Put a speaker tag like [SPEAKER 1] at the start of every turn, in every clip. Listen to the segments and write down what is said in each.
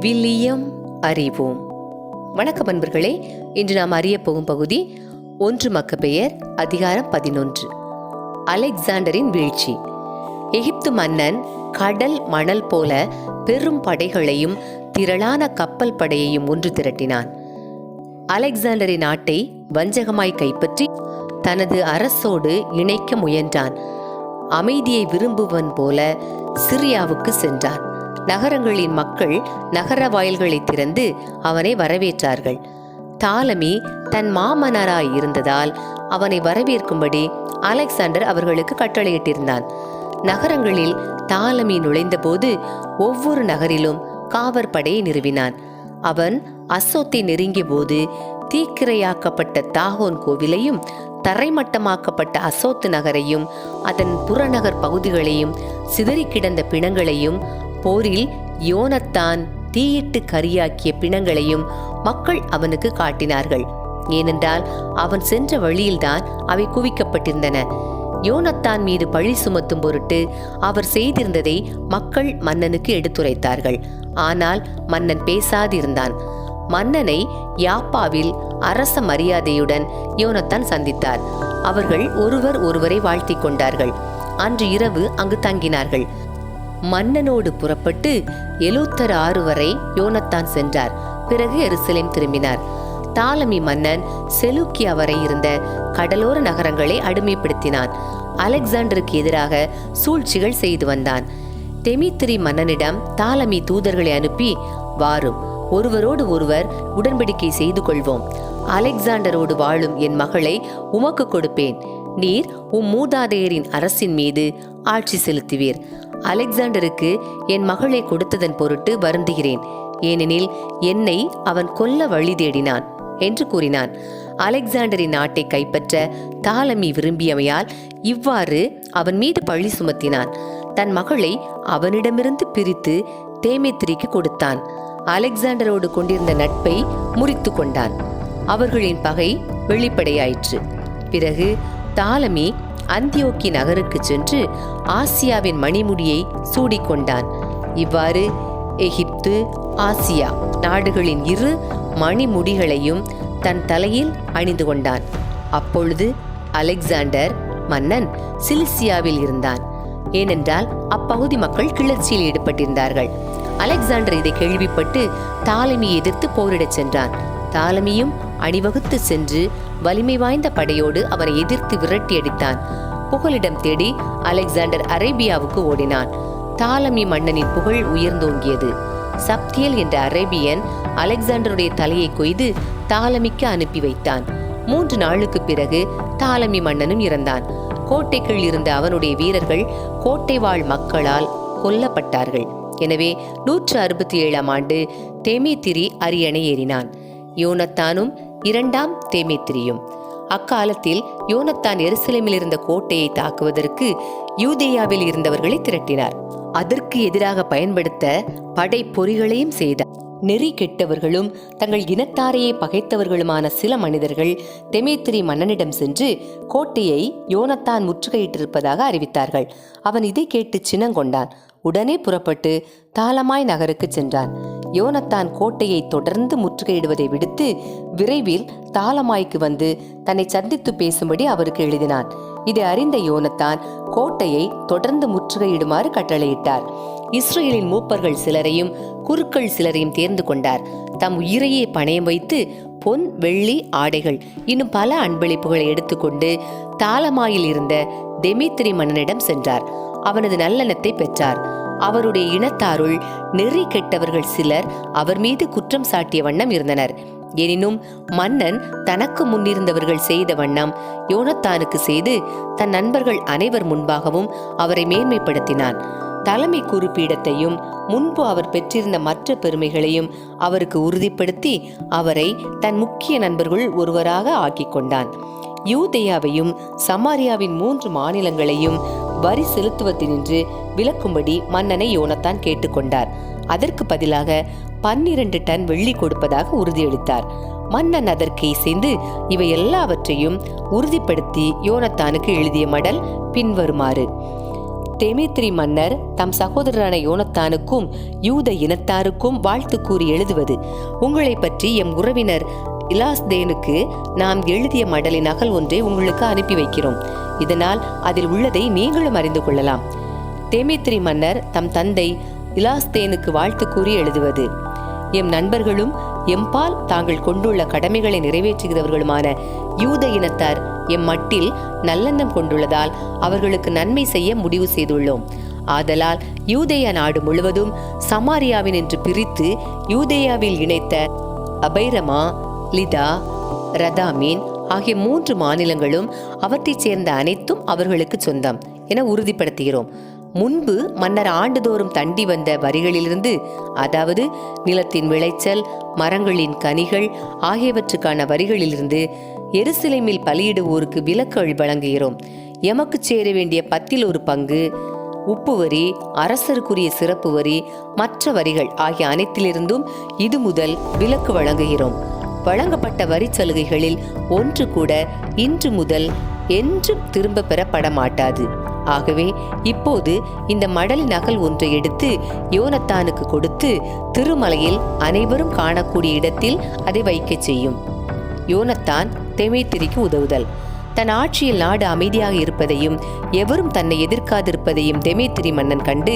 [SPEAKER 1] William அறிவோம். வணக்கம் அன்பர்களே இன்று நாம் அறிய போகும் பகுதி ஒன்று மக்க பெயர் அதிகாரம் பதினொன்று. அலெக்சாண்டரின் வீழ்ச்சி. எகிப்து மன்னன் கடல் மணல் போல பெரும் படைகளையும் திரளான கப்பல் படையையும் ஒன்று திரட்டினான். அலெக்சாண்டரின் நாட்டை வஞ்சகமாய் கைப்பற்றி தனது அரசோடு இணைக்க முயன்றான். அமைதியை விரும்புவன் போல சிரியாவுக்கு சென்றான். நகரங்களின் மக்கள் நகர வாயில்களை திறந்து அவனை வரவேற்றார்கள். தாலமி தன் மாமனராய் இருந்ததால் அவனை வரவேற்கும்படி அலெக்சாண்டர் அவர்களுக்கு கட்டளையிட்டிருந்தான். நகரங்களில் தாலமி நுழைந்தபோது ஒவ்வொரு நகரிலும் காவற்படையை நிறுவினான். அவன் அசோத்தை நெருங்கிய போது தீக்கிரையாக்கப்பட்ட தாகோன் கோவிலையும் தரைமட்டமாக்கப்பட்ட அசோத்து நகரையும் அதன் புறநகர் பகுதிகளையும் சிதறி கிடந்த பிணங்களையும் போரில் யோனத்தான் தீயிட்டு கரியாக்கிய பிணங்களையும் மக்கள் அவனுக்கு காட்டினார்கள். ஏனென்றால் அவன் சென்ற வழியில்தான் அவை குவிக்கப்பட்டிருந்தன. யோனத்தான் மீது பழி சுமத்தும் பொருட்டு அவர் செய்திருந்ததை மக்கள் மன்னனுக்கு எடுத்துரைத்தார்கள். ஆனால் மன்னன் பேசாதிருந்தான். மன்னனை யாப்பாவில் அரச மரியாதையுடன் யோனத்தான் சந்தித்தார். அவர்கள் ஒருவர் ஒருவரை வாழ்த்திக் கொண்டார்கள். அன்று இரவு அங்கு தங்கினார்கள். மன்னனோடு புறப்பட்டு எழுத்தர் ஆறு வரை யோனத்தான் சென்றார். பிறகு எருசலேம் திரும்பினார். தாலமி மன்னன் செலுக்கியா வரை இருந்த கடலோர நகரங்களை அடிமைப்படுத்தினான். அலெக்சாண்டருக்கு எதிராக சூழ்ச்சிகள் செய்து வந்தான். தெமித்திரி மன்னனிடம் தாலமி தூதர்களை அனுப்பி வாரும் ஒருவரோடு ஒருவர் உடன்படிக்கை செய்து கொள்வோம். அலெக்சாண்டரோடு வாழும் என் மகளை உமக்கு கொடுப்பேன். நீர் உம் மூதாதையரின் அரசின் மீது ஆட்சி செலுத்துவீர். அலெக்சாண்டருக்கு என் மகளை கொடுத்ததன் பொருட்டு வருந்துகிறேன். ஏனெனில் என்னை அவன் கொல்ல வழி தேடினான் என்று கூறினான். அலெக்சாண்டரின் நாட்டை கைப்பற்ற தாலமி விரும்பியமையால் இவ்வாறு அவன் மீது பழி சுமத்தினான். தன் மகளை அவனிடமிருந்து பிரித்து தேமேத்திரிக்கு கொடுத்தான். அலெக்சாண்டரோடு கொண்டிருந்த நட்பை முறித்து கொண்டான். அவர்களின் பகை வெளிப்படையாயிற்று. பிறகு தாலமி அந்தியோக்கி நகருக்கு சென்று ஆசியாவின் மணிமுடியை சூடிக்கொண்டான். இவ்வாறு எகிப்து ஆசியா நாடுகளின் இரு மணிமுடிகளையும் தன் தலையில் அணிந்து கொண்டான். அப்பொழுது அலெக்சாண்டர் மன்னன் சிலிசியாவில் இருந்தான். ஏனென்றால் அப்பகுதி மக்கள் கிளர்ச்சியில் ஈடுபட்டிருந்தார்கள். அலெக்சாண்டர் இதை கேள்விப்பட்டு தாலமியை எதிர்த்து போரிடச் சென்றான். தாலமியும் அணிவகுத்து சென்று வலிமை வாய்ந்த படையோடு அவனை எதிர்த்து விரட்டி அடித்தான். புகலிடம் தேடி அலெக்சாண்டர் அரேபியாவுக்கு ஓடினான். தாலமி மன்னனின் புகழ் உயர்ந்தோங்கியது. சப்தியல் என்ற அரேபியன் அலெக்சாண்டருடைய தலையை கொய்து தாலமிக்கு அனுப்பி வைத்தான். மூன்று நாளுக்கு பிறகு தாலமி மன்னனும் இறந்தான். கோட்டைக்குள் இருந்த அவனுடைய வீரர்கள் கோட்டை வாழ் மக்களால் கொல்லப்பட்டார்கள். எனவே நூற்று அறுபத்தி ஏழாம் ஆண்டு தேமேத்திரி அரியணை ஏறினான். யோனத்தானும் இரண்டாம் தேமேத்திரியும். அக்காலத்தில் யோனத்தான் எருசலேமில் இருந்த கோட்டையை தாக்குவதற்கு யூதேயாவில் இருந்தவர்களை திரட்டினார். அதற்கு எதிராக பயன்படுத்த படை பொறிகளையும் செய்தார் நெறி கெட்டவர்களும் தங்கள் இனத்தாரையே பகைத்தவர்களுமான சில மனிதர்கள் தெமேத்திரி மன்னனிடம் சென்று கோட்டையை யோனத்தான் முற்றுகையிட்டிருப்பதாக அறிவித்தார்கள். அவன் இதை கேட்டு சினங்கொண்டான். உடனே புறப்பட்டு தாளமாய் நகருக்கு சென்றான். யோனத்தான் கோட்டையை தொடர்ந்து முற்றுகையிடுவதை விடுத்து விரைவில் தாளமாய்க்கு வந்து தன்னை சந்தித்து பேசும்படி அவருக்கு எழுதினான். இதை அறிந்த யோனத்தான் கோட்டையை தொடர்ந்து முற்றுகையிடுமாறு கட்டளையிட்டார். இஸ்ரேலின் மூப்பர்கள் சிலரையும் குருக்கள் சிலரையும் தேர்ந்து கொண்டார். தம் உயிரையே பணயம் வைத்து பொன் வெள்ளி ஆடைகள் இன்னும் பல அன்பளிப்புகளை எடுத்துக்கொண்டு தாளமாயில் இருந்த தெமித்திரி மன்னனிடம் சென்றார். அவனது நல்லெண்ணத்தை பெற்றார். அவருடைய இனத்தாருள் நெறி கெட்டவர்கள் சிலர் அவர் மீது குற்றம் சாட்டிய வண்ணம் இருந்தனர். எனினும் மன்னன் தனக்கு முன்னிருந்தவர்கள் செய்த வண்ணம் யோனத்தானுக்கு செய்து தன் நண்பர்கள் அனைவர் முன்பாகவும் அவரை மேன்மைப்படுத்தினான். தலைமை குறிப்பீடத்தையும் முன்பு அவர் பெற்றிருந்த மற்ற பெருமைகளையும் அவருக்கு உறுதிப்படுத்தி அவரை தன் முக்கிய நண்பர்கள் ஒருவராக ஆக்கிக் கொண்டான். யூதேயாவையும் சமாரியாவின் மூன்று மாநிலங்களையும் வரி செலுத்துவதினின்று விலக்கும்படி மன்னனை யோனத்தான் கேட்டுக்கொண்டார். அதற்கு பதிலாக பன்னிரண்டு டன் வெள்ளி கொடுப்பதாக உறுதியளித்தார். மன்னன் அதற்கு இசைந்து இவை எல்லாவற்றையும் உறுதிப்படுத்தி யோனத்தானுக்கு எழுதிய மடல் பின்வருமாறு. தெமித்ரி மன்னர் தம் சகோதரரான யோனத்தானுக்கும் யூத இனத்தாருக்கும் வாழ்த்து கூறி எழுதுவது உங்களை பற்றி எம் உறவினர் இலாஸ்தேனுக்கு நாம் எழுதிய மடலின் நகல் ஒன்றை உங்களுக்கு அனுப்பி வைக்கிறோம். இதனால் அதில் உள்ளதை நீங்களும் அறிந்து கொள்ளலாம். தெமேத்திரி மன்னர் தம் தந்தை இலாஸ்தேனுக்கு வாழ்த்து கூறி எழுதுவது எம் நண்பர்களும் எம்பால் தாங்கள் கொண்டுள்ள கடமைகளை நிறைவேற்றுகிறவர்களுமான யூத இனத்தார் எம் மட்டில் நல்லெண்ணம் கொண்டுள்ளதால் அவர்களுக்கு நன்மை செய்ய முடிவு செய்துள்ளோம். ஆதலால் யூதேய நாடு முழுவதும் சமாரியாவின் என்று பிரித்து யூதேயாவில் இணைத்த அபைரமா லிதா ரதாமீன் ஆகிய மூன்று மாநிலங்களும் அவற்றைச் சேர்ந்த அனைத்தும் அவர்களுக்கு சொந்தம் என உறுதிப்படுத்துகிறோம். முன்பு மன்னர் ஆண்டுதோறும் தண்டி வந்த வரிகளிலிருந்து அதாவது நிலத்தின் விளைச்சல் மரங்களின் கனிகள் ஆகியவற்றுக்கான வரிகளிலிருந்து எருசலேமில் பலியிடுவோருக்கு விலக்கு வழங்குகிறோம். எமக்கு சேர வேண்டிய பத்தில் ஒரு பங்கு உப்பு வரி அரசருக்குரிய சிறப்பு வரி மற்ற வரிகள் ஆகிய அனைத்திலிருந்தும் இது முதல் விலக்கு வழங்குகிறோம். வழங்கப்பட்ட வரி சலுகைகளில் ஒன்று கூட இன்று முதல் என்றும் திரும்ப பெறப்பட மாட்டாது ஆகவே இப்போது இந்த மடல் நகல் ஒன்றை எடுத்து யோனத்தானுக்கு கொடுத்து திருமலையில் அனைவரும் காணக்கூடிய இடத்தில் அதை வைக்கச் செய்யும். யோனத்தான் தெமேத்திரிக்கு உதவுதல். தன் ஆட்சியில் நாடு அமைதியாக இருப்பதையும் எவரும் தன்னை எதிர்க்காதிருப்பதையும் தெமேத்திரி மன்னன் கண்டு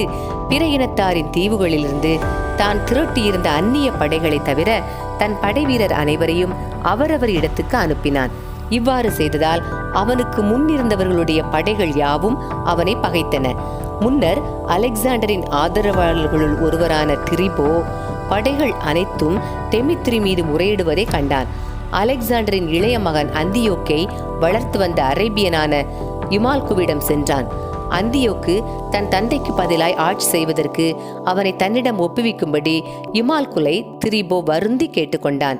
[SPEAKER 1] பிற இனத்தாரின் தீவுகளிலிருந்து தான் திரட்டியிருந்த அந்நிய படைகளை தவிர தன் படைவீரர் அனைவரையும் அவரவர் இடத்துக்கு அனுப்பினான். இவ்வாறு செய்ததால் அவனுக்கு முன்னிருந்தவர்களுடைய படைகள் யாவும் அவனை பகைத்தன. முன்னர் அலெக்சாண்டரின் ஆதரவாளர்களுள் ஒருவரான திரிபோ படைகள் அனைத்தும் தெமித்ரி மீது முறையிடுவதை கண்டான். அலெக்சாண்டரின் இளைய மகன் அந்தியோக்கை வளர்த்து வந்த அரேபியனான யுமால்குவிடம் சென்றான். அந்தியோக்கு தன் தந்தைக்கு பதிலாய் ஆட்சி செய்வதற்கு அவனை தன்னிடம் ஒப்புவிக்கும்படி இமால்குலை திரிபோ வருந்தி கேட்டுக்கொண்டான்.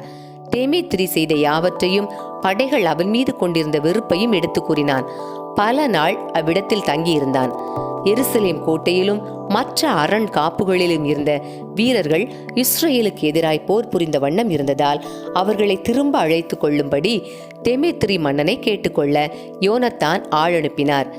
[SPEAKER 1] தேமேத்திரி செய்த யாவற்றையும் படைகள் அவன் மீது கொண்டிருந்த வெறுப்பையும் எடுத்து கூறினான். பல நாள் அவ்விடத்தில் தங்கியிருந்தான். எருசலேம் கோட்டையிலும் மற்ற அரண் காப்புகளிலும் இருந்த வீரர்கள் இஸ்ரேலுக்கு எதிராய் போர் புரிந்த வண்ணம் இருந்ததால் அவர்களை திரும்ப அழைத்து கொள்ளும்படி தெமேத்திரி மன்னனை கேட்டுக்கொள்ள யோனத்தான் ஆள் அனுப்பினார்.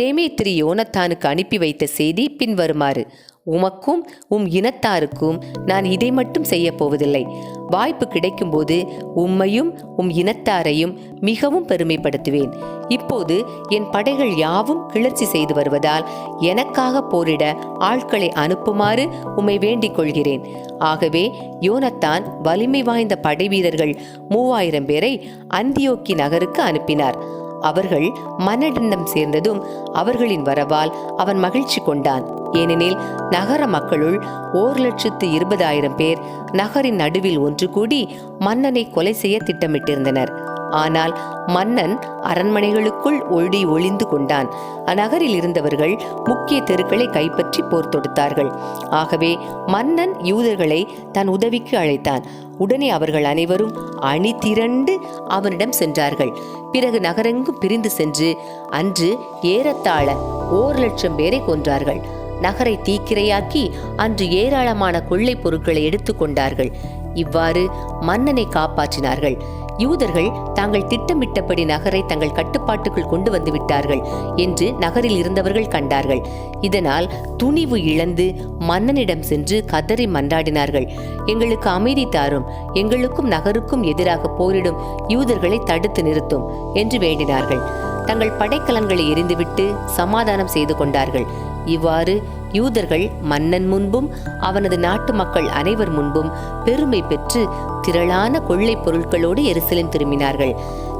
[SPEAKER 1] தேமேத்திரி யோனத்தானுக்கு அனுப்பி வைத்த செய்தி பின்வருமாறு உமக்கும் உம் இனத்தாருக்கும் நான் இதை மட்டும் செய்ய போவதில்லை. வாய்ப்பு கிடைக்கும்போது உம்மையும் உம் இனத்தாரையும் மிகவும் பெருமைப்படுத்துவேன். இப்போது என் படைகள் யாவும் கிளர்ச்சி செய்து வருவதால் எனக்காக போரிட ஆட்களை அனுப்புமாறு உம்மை வேண்டிக் கொள்கிறேன். ஆகவே யோனத்தான் வலிமை வாய்ந்த படைவீரர்கள் மூவாயிரம் பேரை அந்தியோக்கி நகருக்கு அனுப்பினார். அவர்கள் மன்னனிடம் சேர்ந்ததும் அவர்களின் வரவால் அவன் மகிழ்ச்சி கொண்டான். ஏனெனில் நகர மக்களுள் ஓர் லட்சத்து இருபதாயிரம் பேர் நகரின் நடுவில் ஒன்று கூடி மன்னனை கொலை செய்ய திட்டமிட்டிருந்தனர். ஆனால் மன்னன் அரண்மனைகளுக்குள் ஒளி ஒளிந்து கொண்டான். அந்நகரில் இருந்தவர்கள் முக்கிய தெருக்களை கைப்பற்றி போர் தொடுத்தார்கள். ஆகவே மன்னன் யூதர்களை தன் உதவிக்கு அழைத்தான். உடனே அவர்கள் அனைவரும் அணி திரண்டு அவனிடம் சென்றார்கள். பிறகு நகரெங்கும் பிரிந்து சென்று அன்று ஏறத்தாழ ஓர் லட்சம் பேரை கொன்றார்கள். நகரை தீக்கிரையாக்கி அன்று ஏராளமான கொள்ளைப் பொருட்களை எடுத்துக்கொண்டார்கள் இவ்வாறு மன்னனை காப்பாற்றினார்கள். யூதர்கள் தாங்கள் திட்டமிட்டபடி நகரை தங்கள் கட்டுப்பாட்டுக்குள் கொண்டு வந்து விட்டார்கள் என்று நகரில் இருந்தவர்கள் கண்டார்கள். இதனால் துணிவு இழந்து மன்னனிடம் சென்று கதறி மன்றாடினார்கள். எங்களுக்கு அமைதி தாரும் எங்களுக்கும் நகருக்கும் எதிராக போரிடும் யூதர்களை தடுத்து நிறுத்தும் என்று வேண்டினார்கள். தங்கள் படைக்கலன்களை எரிந்துவிட்டு சமாதானம் செய்து கொண்டார்கள். இவ்வாறு யூதர்கள் மன்னன் முன்பும் அவனது நாட்டு மக்கள் அனைவர் முன்பும் பெருமை பெற்று திரளான கொள்ளைப் பொருட்களோடு எருசலேம் திரும்பினார்கள்.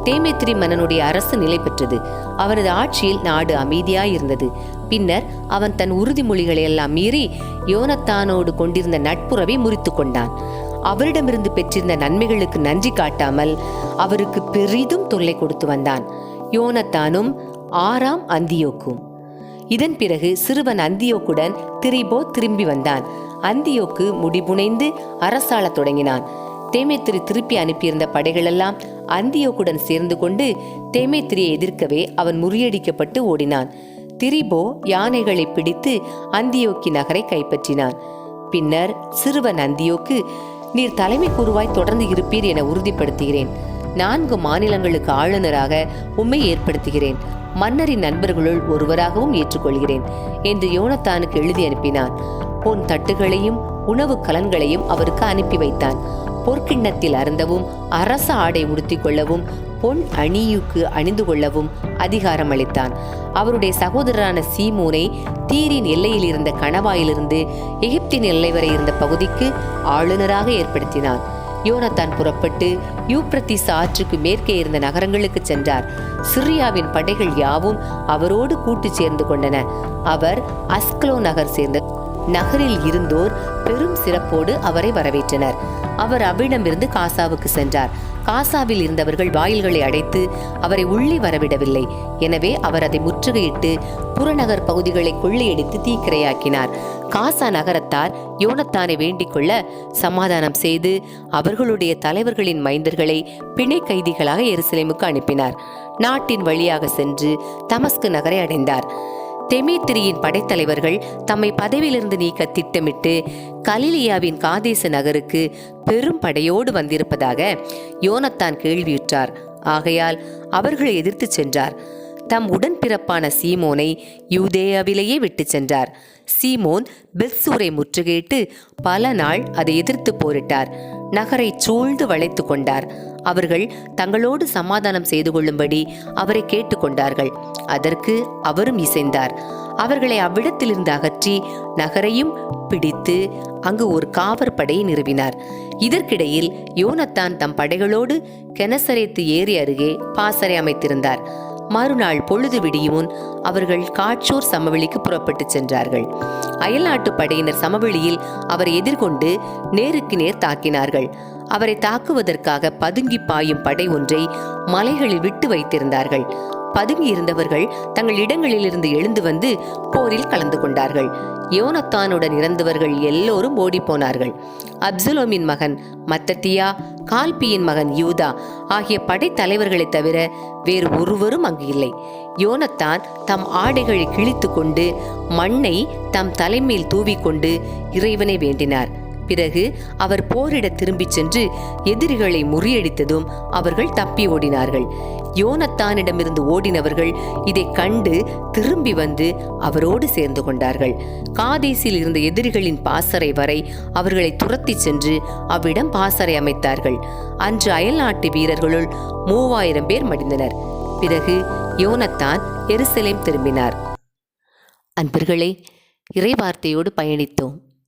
[SPEAKER 1] தேமேத்திரி மன்னனுடைய அரசு நிலை பெற்றது. அவனது ஆட்சியில் நாடு அமைதியாயிருந்தது. பின்னர் அவன் தன் உறுதிமொழிகளை எல்லாம் மீறி யோனத்தானோடு கொண்டிருந்த நட்புறவை முறித்து கொண்டான். அவரிடமிருந்து பெற்றிருந்த நன்மைகளுக்கு நன்றி காட்டாமல் அவருக்கு பெரிதும் தொல்லை கொடுத்து வந்தான். யோனத்தானும் ஆறாம் அந்தியோக்கும். இதன் பிறகு சிறுவன் அந்தியோக்குடன் திரிபோ திரும்பி வந்தான். அந்தியோக்கு முடிபுனைந்து அரசாளத் தொடங்கினான். தேமேத்திரி திருப்பி அனுப்பியிருந்த படைகளெல்லாம் அந்தியோக்குடன் சேர்ந்து கொண்டு தேமேத்திரியை எதிர்க்கவே அவன் முறியடிக்கப்பட்டு ஓடினான். திரிபோ யானைகளை பிடித்து அந்தியோக்கி நகரை கைப்பற்றினான். பின்னர் சிறுவன் அந்தியோக்கு நீர் தலைமை குருவாய் தொடர்ந்து இருப்பீர் என உறுதிப்படுத்துகிறேன். நான்கு மாநிலங்களுக்கு ஆளுநராக உம்மை ஏற்படுத்துகிறேன். மன்னரின் நண்பர்களுள் ஒருவராகவும் ஏற்றுக்கொள்கிறேன் என்று யோனத்தானுக்கு எழுதி அனுப்பினான். பொன் தட்டுகளையும் உணவு கலன்களையும் அவருக்கு அனுப்பி வைத்தான். பொற்கிண்ணத்தில் அருந்தவும் அரச ஆடை உடுத்திக் கொள்ளவும் பொன் அணியுக்கு அணிந்து கொள்ளவும் அதிகாரம் அளித்தான். அவருடைய சகோதரரான சீமோனை தீரின் எல்லையில் இருந்த கணவாயிலிருந்து எகிப்தின் எல்லை வரை இருந்த பகுதிக்கு ஆளுநராக ஏற்படுத்தினான். யோனத்தான் புறப்பட்டு யூப்ரத்திஸ் ஆற்றுக்கு மேற்கே இருந்த நகரங்களுக்கு சென்றார். சிரியாவின் படைகள் யாவும் அவரோடு கூட்டு சேர்ந்து கொண்டன. அவர் அஸ்க்லோ நகர் சேர்ந்த நகரில் இருந்தோர் பெரும் சிறப்போடு அவரை வரவேற்றனர். அவர் அவ்விடமிருந்து காசாவுக்கு சென்றார். காசாவில் இருந்தவர்கள் வாயில்களை அடைத்து அவரை உள்ளே வரவிடவில்லை. எனவே அவர் அதை முற்றுகையிட்டு புறநகர் பகுதிகளை கொள்ளையடித்து தீக்கிரையாக்கினார். காசா நகரத்தார் யோனத்தானை வேண்டிக் கொள்ள சமாதானம் செய்து அவர்களுடைய தலைவர்களின் மைந்தர்களை பிணை கைதிகளாக எருசலேமுக்கு அனுப்பினார். நாட்டின் வழியாக சென்று தமஸ்கு நகரை அடைந்தார். தெமேத்திரியின் படைத்தலைவர்கள் தம்மை பதவியிலிருந்து நீக்க திட்டமிட்டு கலிலியாவின் காதேச நகருக்கு பெரும் படையோடு வந்திருப்பதாக யோனத்தான் கேள்வியுற்றார். ஆகையால் அவர்களை எதிர்த்து சென்றார். தம் உடன்பிறப்பான சீமோனை யூதேயாவிலேயே விட்டு சென்றார். சீமோன் பெத்சூரை முற்றுகையிட்டு பல நாள் அதை எதிர்த்து போரிட்டார். நகரை சூழ்ந்து வளைத்து கொண்டார். அவர்கள் தங்களோடு சமாதானம் செய்து கொள்ளும்படி அவரை கேட்டுக்கொண்டார்கள். அதற்கு அவரும் இசைந்தார். அவர்களை அவ்விடத்திலிருந்து அகற்றி நகரையும் பிடித்து அங்கு ஒரு காவற்படையை நிறுவினார். இதற்கிடையில் யோனத்தான் தம் படைகளோடு கெனசரேத்து ஏரி அருகே பாசறை அமைத்திருந்தார். மறுநாள் பொழுது விடியும் முன் அவர்கள் காட்சூர் சமவெளிக்கு புறப்பட்டுச் சென்றார்கள். அயல்நாட்டு படையினர் சமவெளியில் அவரை எதிர்கொண்டு நேருக்கு நேர் தாக்கினார்கள். அவரை தாக்குவதற்காக பதுங்கி பாயும் படை ஒன்றை மலைகளில் விட்டு வைத்திருந்தார்கள். பதுங்கி இருந்தவர்கள் தங்கள் இடங்களிலிருந்து எழுந்து வந்து போரில் கலந்து கொண்டார்கள். யோனத்தானுடன் இறந்தவர்கள் எல்லோரும் ஓடிப்போனார்கள். அப்சலோமின் மகன் மத்தத்தியா கால்பியின் மகன் யூதா ஆகிய படைத்தலைவர்களை தவிர வேறு ஒருவரும் அங்கு இல்லை யோனத்தான் தம் ஆடைகளை கிழித்து கொண்டு மண்ணை தம் தலைமேல் தூவிக்கொண்டு இறைவனை வேண்டினார். பிறகு அவர் போரிட திரும்பிச் சென்று எதிரிகளை முறியடித்ததும் அவர்கள் தப்பி ஓடினார்கள். யோனத்தானிடமிருந்து ஓடினவர்கள் இதை கண்டு திரும்பி வந்து அவரோடு சேர்ந்து கொண்டார்கள். காதேசில் இருந்த எதிரிகளின் பாசறை வரை அவர்களை துரத்திச் சென்று அவ்விடம் பாசறை அமைத்தார்கள். அன்று அயல்நாட்டு வீரர்களுள் மூவாயிரம் பேர் மடிந்தனர். பிறகு யோனத்தான் எருசலேம் திரும்பினார். அன்பர்களே இறைவார்த்தையோடு பயணித்தோம்.